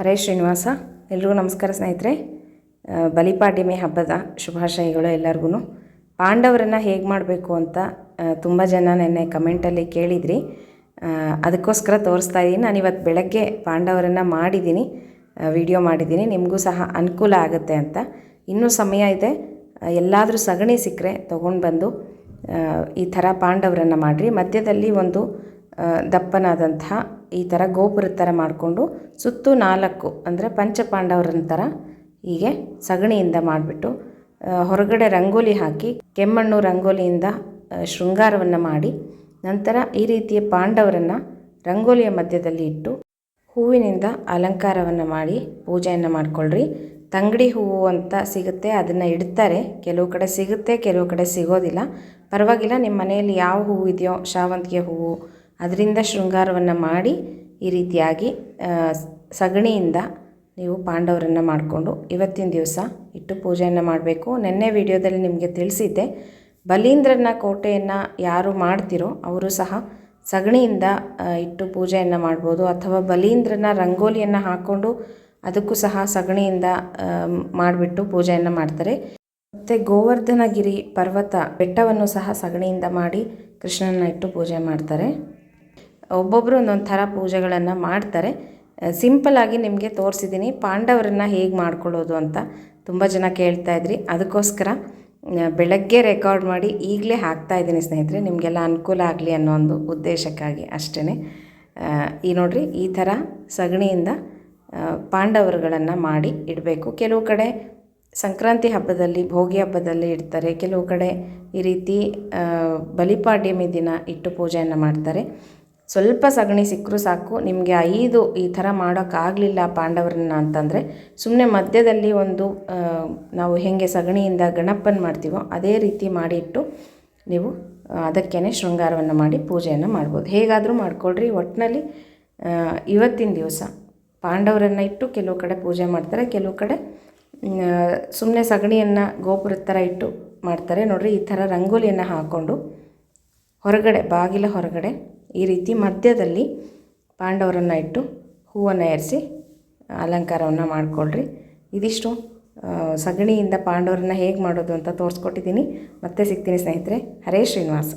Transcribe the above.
ಹರೇ ಶ್ರೀನಿವಾಸ, ಎಲ್ರಿಗೂ ನಮಸ್ಕಾರ ಸ್ನೇಹಿತರೆ. ಬಲಿಪಾಡ್ಯಮಿ ಹಬ್ಬದ ಶುಭಾಶಯಗಳು ಎಲ್ಲರಿಗೂ ಪಾಂಡವರನ್ನು ಹೇಗೆ ಮಾಡಬೇಕು ಅಂತ ತುಂಬ ಜನ ನೆನ್ನೆ ಕಮೆಂಟಲ್ಲಿ ಕೇಳಿದ್ರಿ. ಅದಕ್ಕೋಸ್ಕರ ತೋರಿಸ್ತಾ ಇದ್ದೀನಿ ನಾನು ಇವತ್ತು ಬೆಳಗ್ಗೆ ಪಾಂಡವರನ್ನು ಮಾಡಿದ್ದೀನಿ ವಿಡಿಯೋ ಮಾಡಿದ್ದೀನಿ ನಿಮಗೂ ಸಹ ಅನುಕೂಲ ಆಗುತ್ತೆ ಅಂತ. ಇನ್ನೂ ಸಮಯ ಇದೆ. ಎಲ್ಲಾದರೂ ಸಗಣಿ ಸಿಕ್ಕರೆ ತೊಗೊಂಡು ಬಂದು ಈ ಥರ ಪಾಂಡವರನ್ನು ಮಾಡಿರಿ. ಮಧ್ಯದಲ್ಲಿ ಒಂದು ದಪ್ಪನಾದಂಥ ಈ ಥರ ಗೋಪುರದ ಥರ ಮಾಡಿಕೊಂಡು ಸುತ್ತು ನಾಲ್ಕು ಅಂದರೆ ಪಂಚಪಾಂಡವರನ್ನ ಥರ ಹೀಗೆ ಸಗಣಿಯಿಂದ ಮಾಡಿಬಿಟ್ಟು ಹೊರಗಡೆ ರಂಗೋಲಿ ಹಾಕಿ ಕೆಮ್ಮಣ್ಣು ರಂಗೋಲಿಯಿಂದ ಶೃಂಗಾರವನ್ನು ಮಾಡಿ ನಂತರ ಈ ರೀತಿಯ ಪಾಂಡವರನ್ನು ರಂಗೋಲಿಯ ಮಧ್ಯದಲ್ಲಿ ಇಟ್ಟು ಹೂವಿನಿಂದ ಅಲಂಕಾರವನ್ನು ಮಾಡಿ ಪೂಜೆಯನ್ನು ಮಾಡಿಕೊಳ್ಳ್ರಿ ತಂಗಡಿ ಹೂವು ಅಂತ ಸಿಗುತ್ತೆ, ಅದನ್ನು ಇಡ್ತಾರೆ. ಕೆಲವು ಕಡೆ ಸಿಗುತ್ತೆ, ಕೆಲವು ಕಡೆ ಸಿಗೋದಿಲ್ಲ. ಪರವಾಗಿಲ್ಲ ನಿಮ್ಮ ಮನೆಯಲ್ಲಿ ಯಾವ ಹೂವು ಇದೆಯೋ, ಶಾವಂತಿಗೆ ಹೂವು ಅದರಿಂದ ಶೃಂಗಾರವನ್ನು ಮಾಡಿ ಈ ರೀತಿಯಾಗಿ ಸಗಣಿಯಿಂದ ನೀವು ಪಾಂಡವರನ್ನು ಮಾಡಿಕೊಂಡು ಇವತ್ತಿನ ದಿವಸ ಇಟ್ಟು ಪೂಜೆಯನ್ನು ಮಾಡಬೇಕು. ನಿನ್ನೆ ವಿಡಿಯೋದಲ್ಲಿ ನಿಮಗೆ ತಿಳಿಸಿದ್ದೆ, ಬಲೀಂದ್ರನ ಕೋಟೆಯನ್ನು ಯಾರು ಮಾಡ್ತಿರೋ ಅವರು ಸಹ ಸಗಣಿಯಿಂದ ಇಟ್ಟು ಪೂಜೆಯನ್ನು ಮಾಡ್ಬೋದು. ಅಥವಾ ಬಲೀಂದ್ರನ ರಂಗೋಲಿಯನ್ನು ಹಾಕ್ಕೊಂಡು ಅದಕ್ಕೂ ಸಹ ಸಗಣಿಯಿಂದ ಮಾಡಿಬಿಟ್ಟು ಪೂಜೆಯನ್ನು ಮಾಡ್ತಾರೆ. ಮತ್ತು ಗೋವರ್ಧನಗಿರಿ ಪರ್ವತ ಬೆಟ್ಟವನ್ನು ಸಹ ಸಗಣಿಯಿಂದ ಮಾಡಿ ಕೃಷ್ಣನ ಇಟ್ಟು ಪೂಜೆ ಮಾಡ್ತಾರೆ. ಒಬ್ಬೊಬ್ಬರು ಒಂದೊಂದು ಥರ ಪೂಜೆಗಳನ್ನು ಮಾಡ್ತಾರೆ. ಸಿಂಪಲ್ಲಾಗಿ ನಿಮಗೆ ತೋರಿಸಿದ್ದೀನಿ ಪಾಂಡವರನ್ನು ಹೇಗೆ ಮಾಡ್ಕೊಳ್ಳೋದು ಅಂತ ತುಂಬ ಜನ ಕೇಳ್ತಾ ಇದ್ರಿ. ಅದಕ್ಕೋಸ್ಕರ ಬೆಳಗ್ಗೆ ರೆಕಾರ್ಡ್ ಮಾಡಿ ಈಗಲೇ ಹಾಕ್ತಾ ಇದ್ದೀನಿ ಸ್ನೇಹಿತರೆ. ನಿಮಗೆಲ್ಲ ಅನುಕೂಲ ಆಗಲಿ ಅನ್ನೋ ಒಂದು ಉದ್ದೇಶಕ್ಕಾಗಿ ಅಷ್ಟೇ ಈ ನೋಡಿರಿ, ಈ ಥರ ಸಗಣಿಯಿಂದ ಪಾಂಡವರುಗಳನ್ನು ಮಾಡಿ ಇಡಬೇಕು. ಕೆಲವು ಕಡೆ ಸಂಕ್ರಾಂತಿ ಹಬ್ಬದಲ್ಲಿ, ಭೋಗಿ ಹಬ್ಬದಲ್ಲಿ ಇಡ್ತಾರೆ. ಕೆಲವು ಕಡೆ ಈ ರೀತಿ ಬಲಿಪಾಡ್ಯಮಿ ದಿನ ಇಟ್ಟು ಪೂಜೆಯನ್ನು ಮಾಡ್ತಾರೆ. ಸ್ವಲ್ಪ ಸಗಣಿ ಸಿಕ್ಕರೂ ಸಾಕು. ನಿಮಗೆ ಐದು ಈ ಥರ ಮಾಡೋಕ್ಕಾಗಲಿಲ್ಲ ಪಾಂಡವರನ್ನ ಅಂತಂದರೆ ಸುಮ್ಮನೆ ಮಧ್ಯದಲ್ಲಿ ಒಂದು ನಾವು ಹೇಗೆ ಸಗಣಿಯಿಂದ ಗಣಪನ ಮಾಡ್ತೀವೋ ಅದೇ ರೀತಿ ಮಾಡಿಟ್ಟು ನೀವು ಅದಕ್ಕೇ ಶೃಂಗಾರವನ್ನು ಮಾಡಿ ಪೂಜೆಯನ್ನು ಮಾಡ್ಬೋದು. ಹೇಗಾದರೂ ಮಾಡ್ಕೊಳ್ರಿ. ಒಟ್ಟಿನಲ್ಲಿ ಇವತ್ತಿನ ದಿವಸ ಪಾಂಡವರನ್ನು ಇಟ್ಟು ಕೆಲವು ಕಡೆ ಪೂಜೆ ಮಾಡ್ತಾರೆ. ಕೆಲವು ಕಡೆ ಸುಮ್ಮನೆ ಸಗಣಿಯನ್ನು ಗೋಪುರದ ಥರ ಇಟ್ಟು ಮಾಡ್ತಾರೆ. ನೋಡಿರಿ, ಈ ಥರ ರಂಗೋಲಿಯನ್ನು ಹಾಕ್ಕೊಂಡು ಹೊರಗಡೆ, ಬಾಗಿಲ ಹೊರಗಡೆ ಈ ರೀತಿ ಮಧ್ಯದಲ್ಲಿ ಪಾಂಡವರನ್ನು ಇಟ್ಟು ಹೂವನ್ನು ಏರಿಸಿ ಅಲಂಕಾರವನ್ನು ಮಾಡಿಕೊಳ್ಳ್ರಿ ಇದಿಷ್ಟು ಸಗಣಿಯಿಂದ ಪಾಂಡವರನ್ನ ಹೇಗೆ ಮಾಡೋದು ಅಂತ ತೋರಿಸ್ಕೊಟ್ಟಿದ್ದೀನಿ ಮತ್ತೆ ಸಿಗ್ತೀನಿ ಸ್ನೇಹಿತರೆ. ಹರೇ ಶ್ರೀನಿವಾಸ್.